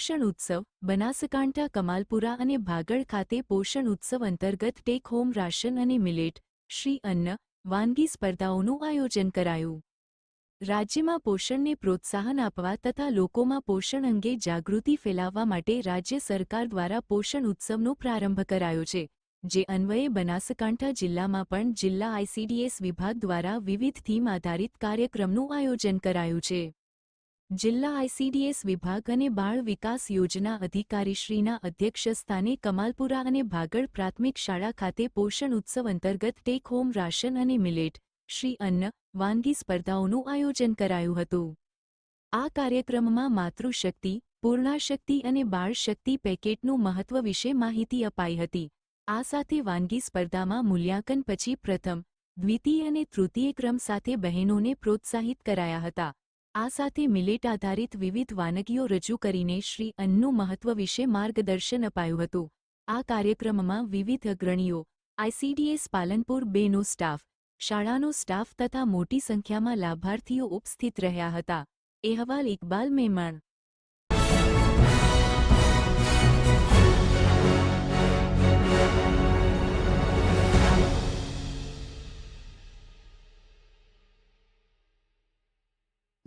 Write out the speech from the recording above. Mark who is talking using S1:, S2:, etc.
S1: પોષણ ઉત્સવ, બનાસકાંઠા કમાલપુરા અને ભાગળ ખાતે પોષણ ઉત્સવ અંતર્ગત ટેક હોમ રાશન અને મિલેટ, શ્રી અન્ન, વાનગી સ્પર્ધાઓનું આયોજન કરાયું. રાજ્યમાં પોષણને પ્રોત્સાહન આપવા તથા લોકોમાં પોષણ અંગે જાગૃતિ ફેલાવવા માટે રાજ્ય સરકાર દ્વારા પોષણ ઉત્સવનો પ્રારંભ કરાયો છે, જે અન્વયે બનાસકાંઠા જિલ્લામાં પણ જિલ્લા આઈસીડીએસ વિભાગ દ્વારા વિવિધ થીમ આધારિત કાર્યક્રમનું આયોજન કરાયું છે. જિલ્લા આઈસીડીએસ વિભાગ અને બાળ વિકાસ યોજના અધિકારીશ્રીના અધ્યક્ષસ્થાને કમાલપુરા અને ભાગળ પ્રાથમિક શાળા ખાતે પોષણ ઉત્સવ અંતર્ગત ટેક હોમ રાશન અને મિલેટ, શ્રી અન્ન, વાનગી સ્પર્ધાઓનું આયોજન કરાયું હતું. આ કાર્યક્રમમાં માતૃશક્તિ, પૂર્ણાશક્તિ અને બાળશક્તિ પેકેટનું મહત્વ વિશે માહિતી અપાઈ હતી. આ સાથે વાનગી સ્પર્ધામાં મૂલ્યાંકન પછી પ્રથમ, દ્વિતીય અને તૃતીય ક્રમ સાથે બહેનોને પ્રોત્સાહિત કરાયા હતા. આ સાથે મિલેટ આધારિત વિવિધ વાનગીઓ રજૂ કરીને શ્રી અન્નનું મહત્વ વિશે માર્ગદર્શન અપાયું હતું. આ કાર્યક્રમમાં વિવિધ અગ્રણીઓ આઈસીડીએસ પાલનપુર બેનો સ્ટાફ, શાળાનો સ્ટાફ તથા મોટી સંખ્યામાં લાભાર્થીઓ ઉપસ્થિત રહ્યા હતા. અહેવાલ Iqbal Memon